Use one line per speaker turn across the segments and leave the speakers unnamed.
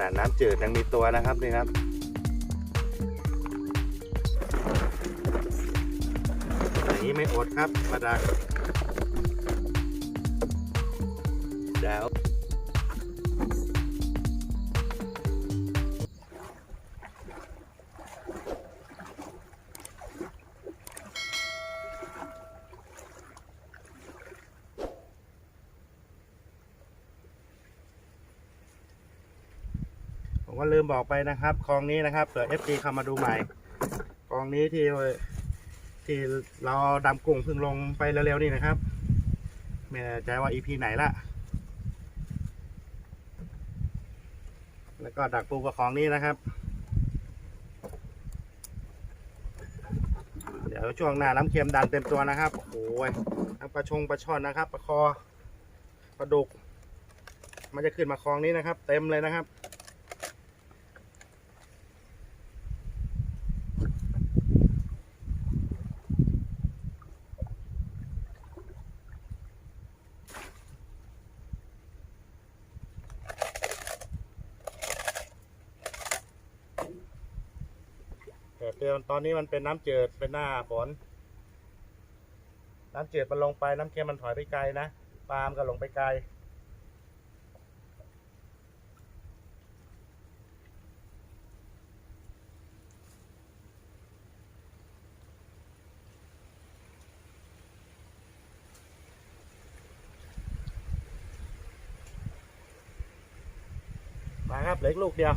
นาดน้ำจืดยังมีตัวนะครับนี่ครับอย่างนี้ไม่อดครับมาดักแล้ว บอกไปนะครับคลองนี้นะครับเผื่อ FG เข้ามาดูใหม่คลองนี้ที่ที่เราดำกุ้งเพิ่งลงไปเร็วๆนี่นะครับ ไม่แน่ใจว่า EP ไหนละแล้วก็ดักปูกระของนี้นะครับ เดี๋ยวช่วงหน้าน้ำเค็มดันเต็มตัวนะครับโอ้ยทั้งปลาชงปลาช่อนนะครับปลาคอปลาดุก มันจะขึ้นมาคลองนี้นะครับ เต็มเลยนะครับ อนนนี้มันเป็นน้ำจืดเป็นหน้าฝนน้ำจืดมันลงไปน้ำเค็มมันถอยไปไกลนะปลามก็ลงไปไกลมาครับเหลืออีกลูกเดียว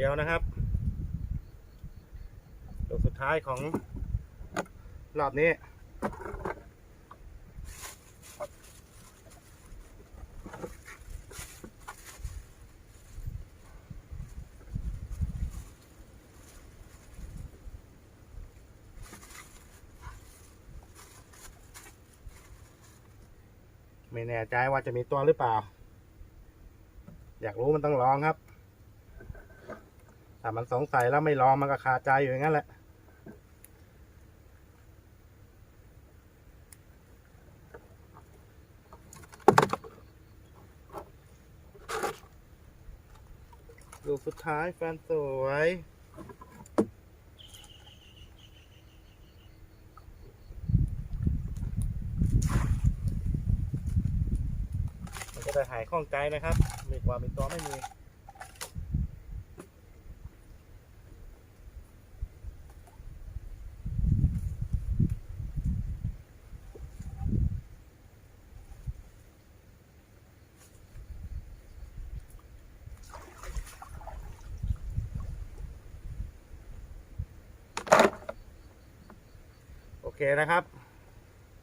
เดียวนะครับลูกสุดท้ายของรอบนี้ไม่แน่ใจว่าจะมีตัวหรือเปล่า อยากรู้มันต้องลองครับามันสงสัยแล้วไม่ลองมันก็คาใจอยู่อย่างนั้นแหละลูสุดท้ายแฟนสวยมันก็จะหายข้องใจนะครับ มีความมีตัวไม่มี เคนะครับ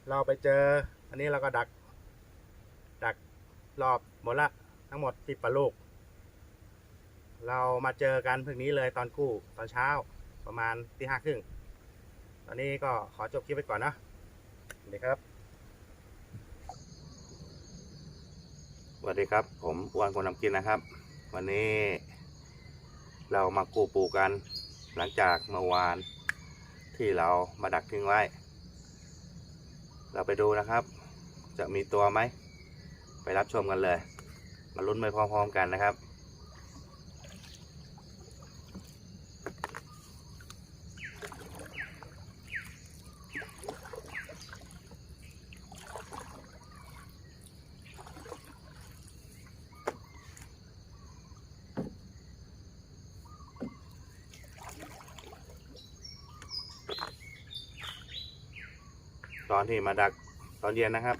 เราไปเจอ อันนี้เราก็ดัก ดักรอบหมดละ ทั้งหมดติดปลาลูก เรามาเจอกันเพิ่งนี้เลยตอนกู้ตอนเช้าประมาณตีห้าครึ่ง ตอนนี้ก็ขอจบคลิปไปก่อนนะสวัสดีครับสวัสดีครับ ผมอ้วนคนนำกินนะครับ วันนี้เรามากู้ปูกัน หลังจากเมื่อวานที่เรามาดักทิ้งไว้ เราไปดูนะครับ จะมีตัวไหม ไปรับชมกันเลย มาลุ้นไปพร้อมๆกันนะครับ ตอนที่มาดักตอนเย็นนะครับ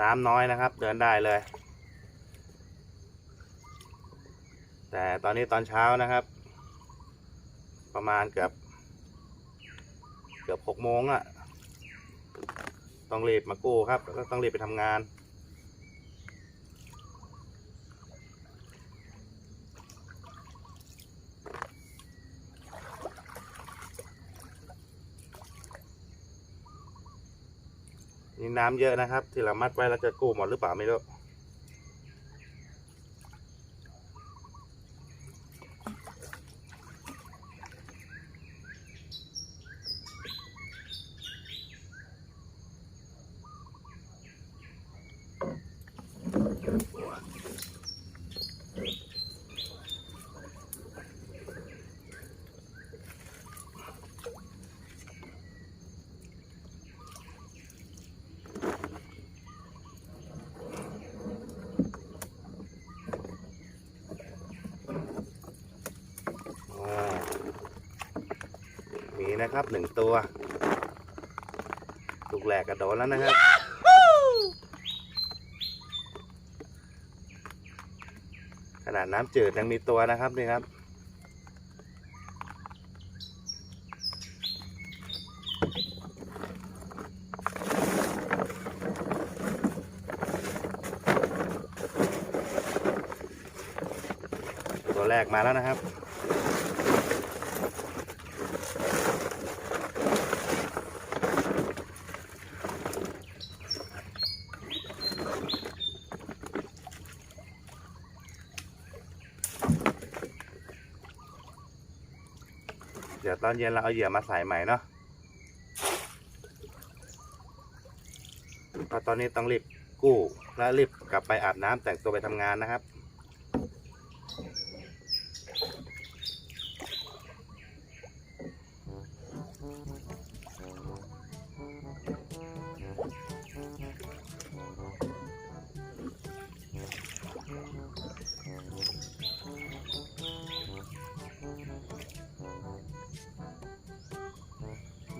น้ำน้อยนะครับ เดินได้เลย แต่ตอนนี้ตอนเช้านะครับ ประมาณเกือบเกือบหกโมงอะ่ะ ต้องรีบมากู้ครับแล้วก็ต้องรีบไปทำงาน นี่น้ำเยอะนะครับ ที่เรามัดไว้เราจะกู้หมดหรือเปล่าไม่รู้ นะครับหนึ่งตัวลูกแหลกกระโดดแล้วนะครับขนาดน้ำจืดยังมีตัวนะครับนี่ครับตัวแรกมาแล้วนะครับ ตอนเย็นเราเอาเหยื่อมาใส่ใหม่เนาะเพราะตอนนี้ต้องรีบกู้และรีบกลับไปอาบน้ำแต่งตัวไปทำงานนะครับ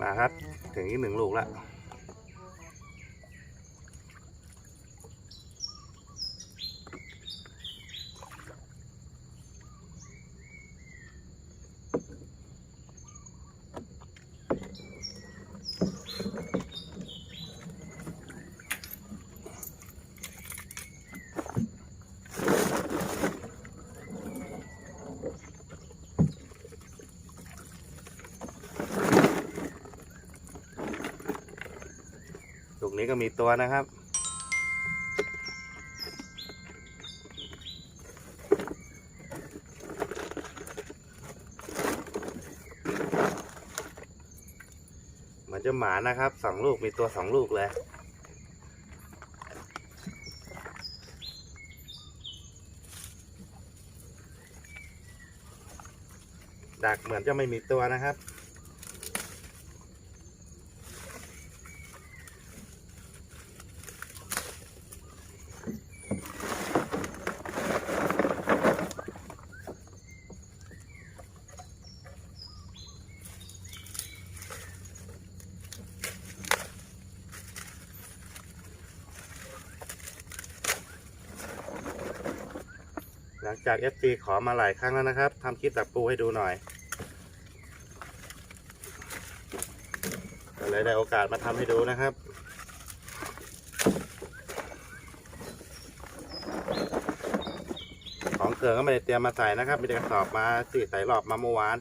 มาครับ ถึงอีกหนึ่งลูกแล้ว นี้ก็มีตัวนะครับเหมือนจะหมานะครับสองลูกมีตัวสองลูกเลยดักเหมือนจะไม่มีตัวนะครับ จาก FG ขอมาหลายครั้งแล้วนะครับทำคลิปตักปูให้ดูหน่อยก็เลยได้โอกาสมาทำให้ดูนะครับของเกินก็ไม่ได้เตรียมมาใส่นะครับมีแต่กระสอบมาสี่ใส่รอบมาเมื่อวาน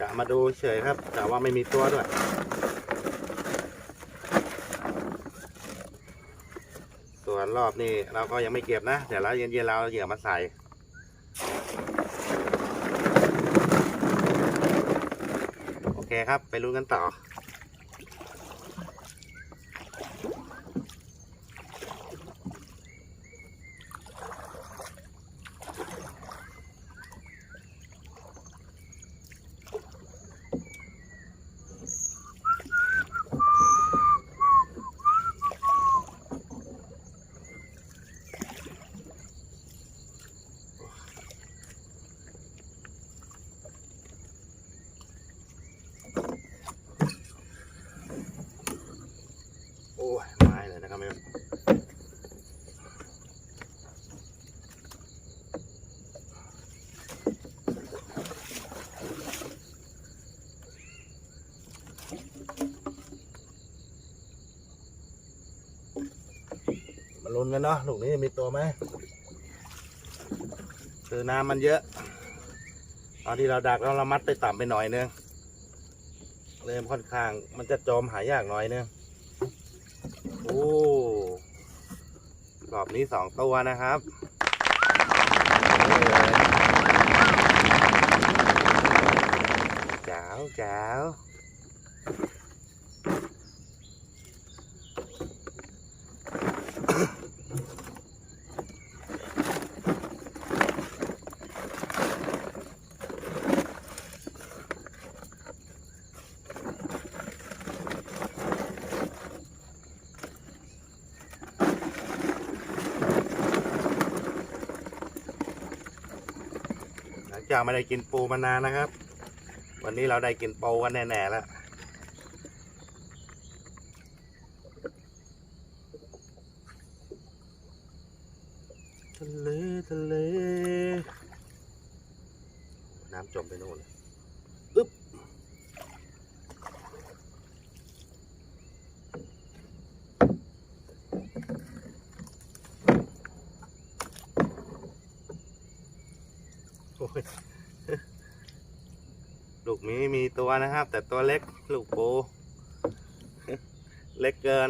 กะมาดูเฉยครับแต่ว่าไม่มีตัวด้วยส่วนรอบนี้เราก็ยังไม่เก็บนะ เดี๋ยวเราเย็นๆเราเอาเหยื่อมาใส่ โอ เคครับ ไปรู้กันต่อ มาลุ้นกันเนาะลูกนี้มีตัวไหมคือน้ำมันเยอะตอนที่เราดักแล้วเรามัดไปต่ำไปหน่อยนึงเริ่มค่อนข้าง มันจะจมหายากหน่อยนึงโอ้รอบนี้สองตัวนะครับแจ๋วแจ๋ว จากไม่ได้กินปูมานานนะครับ วันนี้เราได้กินปูกันแน่ๆแล้วทะเลทะเล น้ำจมไปโน่นเลยอึ๊บโอ้ย ลูกหมีมี ตัวนะครับ แต่ตัวเล็กลูกปู เล็กเกิน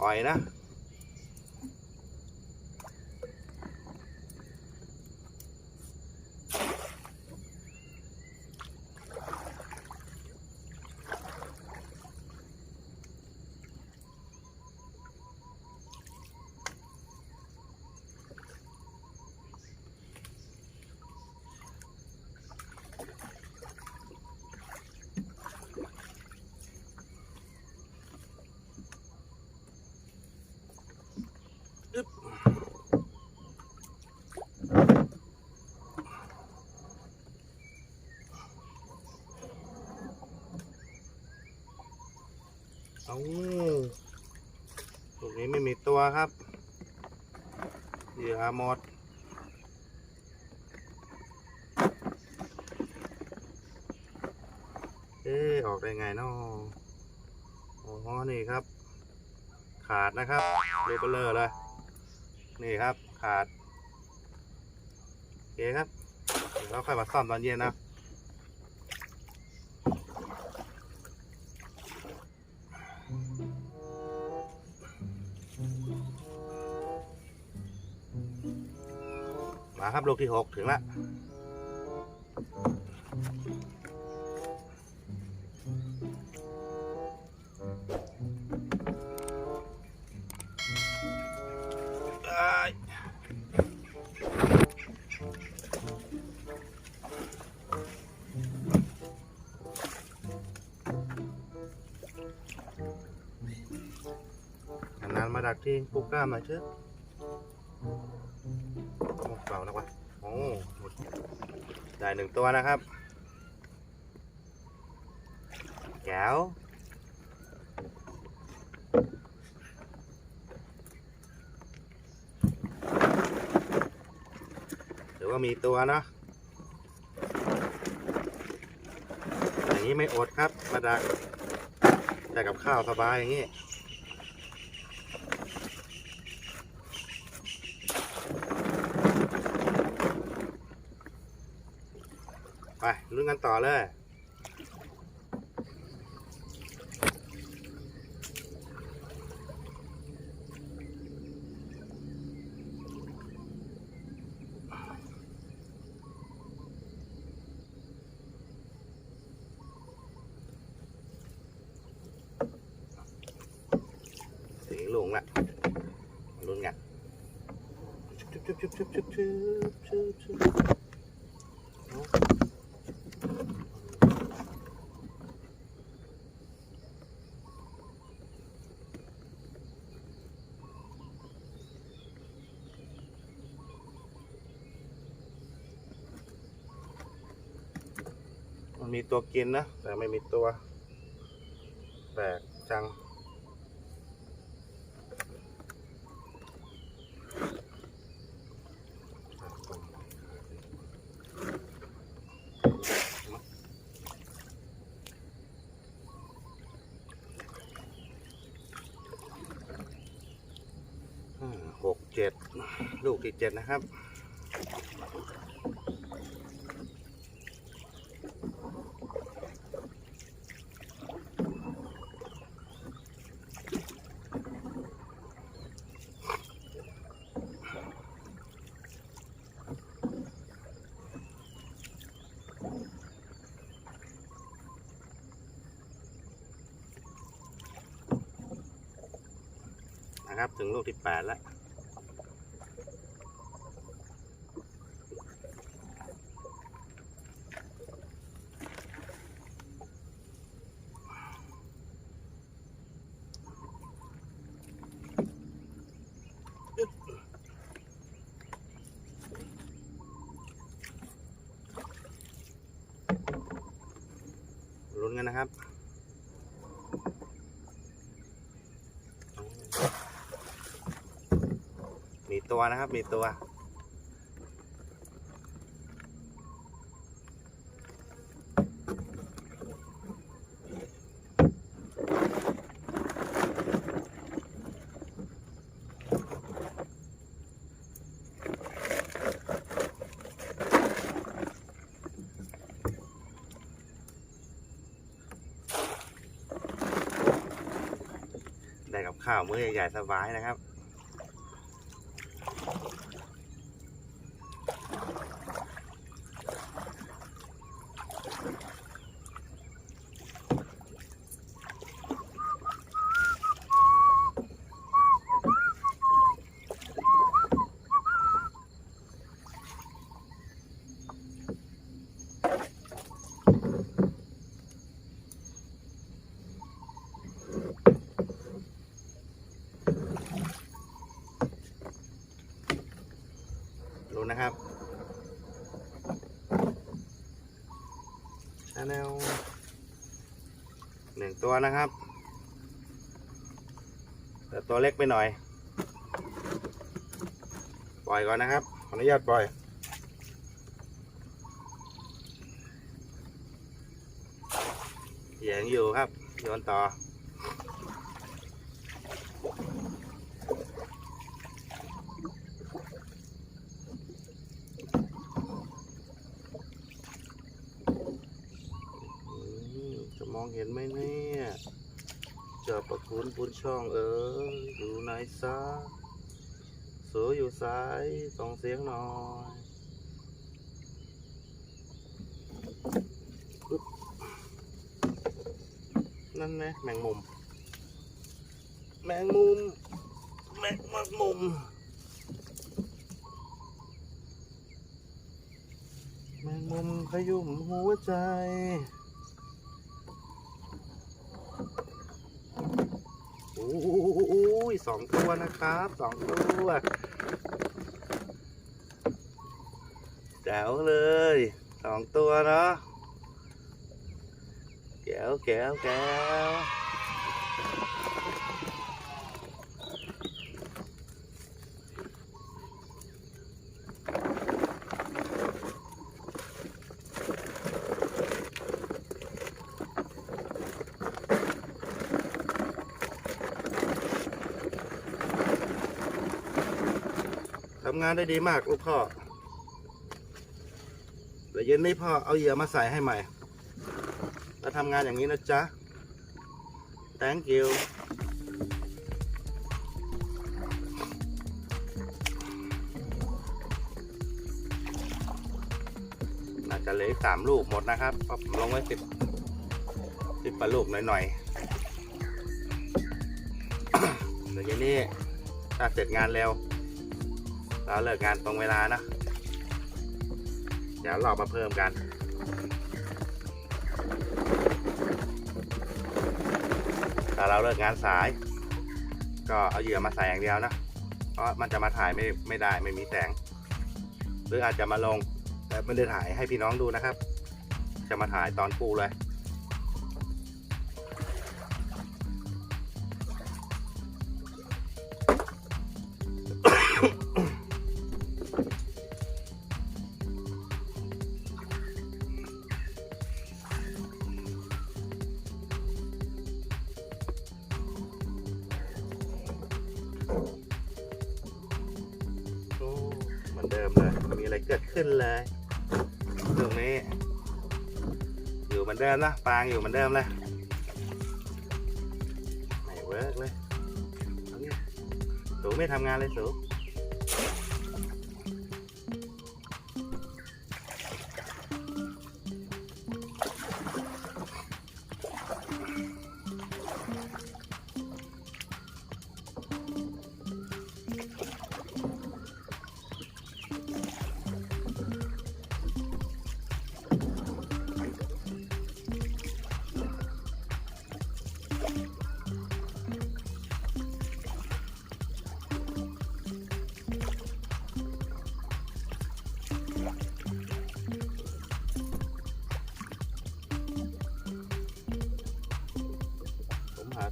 ปล่อยนะ เอาลูกนี้ไม่มีตัว ครับเหยื่อหมดเอ๊ออกได้ไงนาะอ๋อนี่ครับ ขาดนะครับรูเบลเลอร์เลย นี่ครับขาดโอเคครับ เดี๋ยวเราค่อยมาซ่อมตอนเย็นนะ ครับลูกที่หกถึงละนานมาดักทีปุ๊กก้ามหน่อยเถอะโอ้ เปล่าแล้ววะโอ้หมดได้หนึ่งตัวนะครับแก้วหรือว่ามีตัวเนะอย่างนี้ไม่อดครับ มาดักแต่กับข้าวสบายอย่างนี้ ไป ลุ้นกันต่อเลย สีลงละลุ้นกันชุบชุบชุบชุบชุบชุบชุบชุบ ตัวกินนะ แต่ไม่มีตัวแปลกจัง หกเจ็ด ลูกที่เจ็ดนะครับ ลูกที่แปดแล้วลุ้นกันนะครับ ตัวนะครับมีตัว ได้กับข้าวมื้อใหญ่ๆสบายนะครับ รู้นะครับชาแนลหนึ่ง ตัวนะครับ แต่ตัวเล็กไปหน่อย ปล่อยก่อนนะครับ ขออนุญาตปล่อย เหยียงอยู่ครับโยนต่อมจะมองเห็นไหมนี่ จอประคุณปุนช่องเอออยู่ไหนซะสวยอยู่ซ้ายส่องเสียงหน่อยนั่นไงแมงมุม แมงมุม แมงมักมุม แมงมุมขยุ่มหัวใจ โอ้ย สองตัวนะครับสองตัวแจ๋วเลยสองตัวเนาะแก้วแก้วแก้ว งานได้ดีมากลูกพ่อเดี๋ยวเย็นนี้พ่อเอาเหยื่อมาใส่ให้ใหม่แล้วทำงานอย่างนี้นะจ๊ะ thank you น่าจะเหลือสามลูกหมดนะครับเพราะผมลงไว้สิบสิบกว่าลูกหน่อยๆเดี๋ยวเย็นนี้ถ้าเสร็จงานเร็ว เราเลิกงานตรงเวลานะเดี๋ยวเรามาเพิ่มกันถ้าเราเลิกงานสาย ก็เอาเหยื่อมาใส่อย่างเดียวนะ เพราะมันจะมาถ่ายไม่ไม่ได้ไม่มีแสงหรืออาจจะมาลงแต่ไม่ได้ถ่ายให้พี่น้องดูนะครับ จะมาถ่ายตอนปูเลย เหมือนเดิมเลยไม่มีอะไรเกิดขึ้นเลยตรงนี้ อยู่เหมือนเดิมนะปางอยู่เหมือนเดิมเลยไม่เวิร์กเลยสูไม่ทำงานเลยสู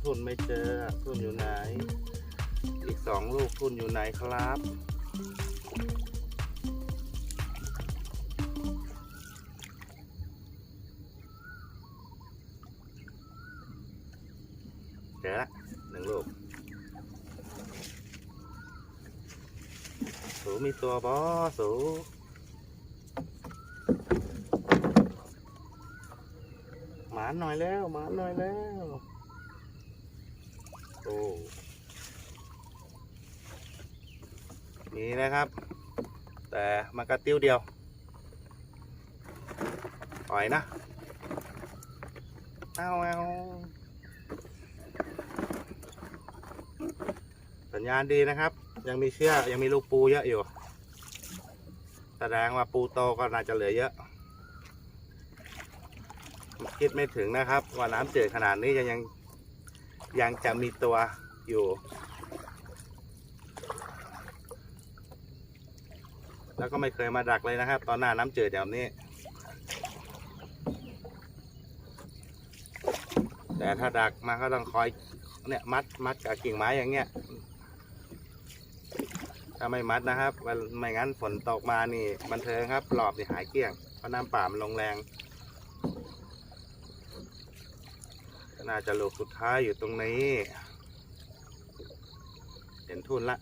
ทุนไม่เจอทุนอยู่ไหน อีกสองลูกทุนอยู่ไหนครับ เจอละหนึ่งลูกสูมีตัวบอสูหมานหน่อยแล้วหมานหน่อยแล้ว โอ้ มีนะครับ แต่มากระติ้วเดียวปล่อยนะเอาเอาสัญญาณดีนะครับ ยังมีเชือกยังมีลูกปูเยอะอยู่ แสดงว่าปูโตก็น่าจะเหลือเยอะ คิดไม่ถึงนะครับ ว่าน้ำเจืดขนาดนี้ยังยังยังจะมีตัวอยู่ แล้วก็ไม่เคยมาดักเลยนะครับ ตอนหน้าน้ำเจืดแบบนี้ แต่ถ้าดักมาก็ต้องคอยเนี่ยมัดมัดกับกิ่งไม้อย่างเงี้ยถ้าไม่มัดนะครับไม่งั้นฝนตกมานี่ บันเทิงครับหลอบนี่หายเกลี้ยงเพราะน้ำป่ามันลงแรงน่าจะลูกสุดท้ายอยู่ตรงนี้ เห็นทุนละ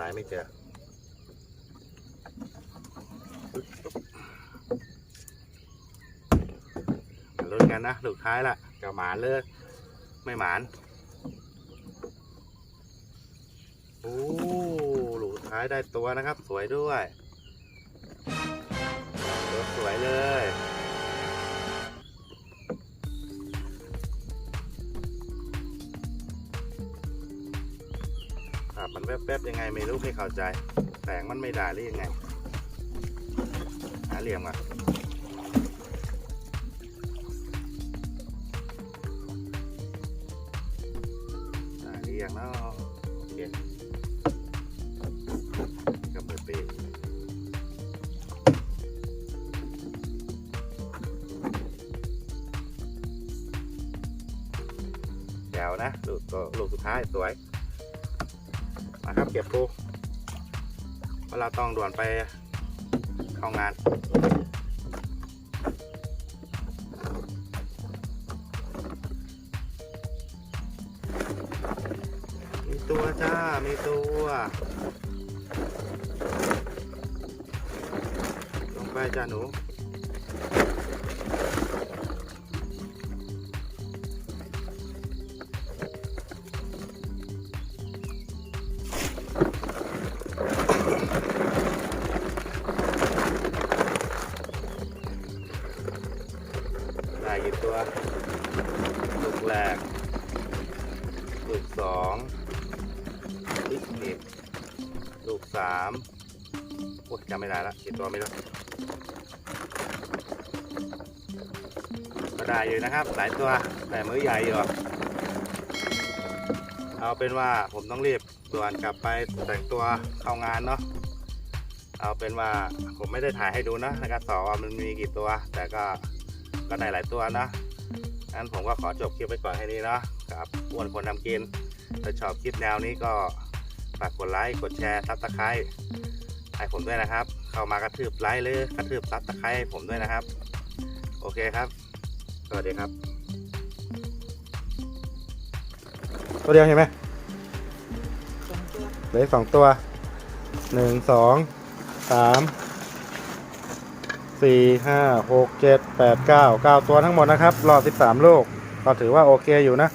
ผมยังหายไม่เจอลุ้นกันนะลูกท้ายละจะหมานเลยไม่หมานโอ้หลูกท้ายได้ตัวนะครับ สวยด้วย สวยเลย แป๊บๆยังไงไม่รู้ไม่เข้าใจ แสงมันไม่ได้หรือยังไง หาเหลี่ยมอะ ต้องด่วนไปเข้างานมีตัวจ้า มีตัวลงไปจ้าหนู ได้ละกี่ตัวไม่รู้ก็ได้อยู่นะครับ หลายตัว แต่มือใหญ่อยู่เอาเป็นว่าผมต้องรีบด่วนกลับไปแต่งตัวเข้างานเนาะเอาเป็นว่าผมไม่ได้ถ่ายให้ดูนะในการสอบว่ามันมีกี่ตัว แต่ก็ก็ได้หลายตัวนะงั้นผมก็ขอจบคลิปไว้ก่อนให้นี้เนาะครับอ้วนคนทำกินถ้าชอบคลิปแนวนี้ก็ฝากกดไลค์กดแชร์ซับสไครต์ให้ผมด้วยนะครับ เข้ามากระทืบไลค์หรือกระทืบซับตะไคร้ให้ผมด้วยนะครับ โอเคครับ สวัสดีครับ ตัวเดียวเห็นไหมเหลือสองตัวหนึ่งสองสามสี่ห้าหกเจ็ดแปดเก้าเก้าตัวทั้งหมดนะครับ รอสิบสามลูกก็ถือว่าโอเคอยู่นะ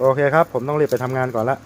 โอเคครับ ผมต้องรีบไปทำงานก่อนละ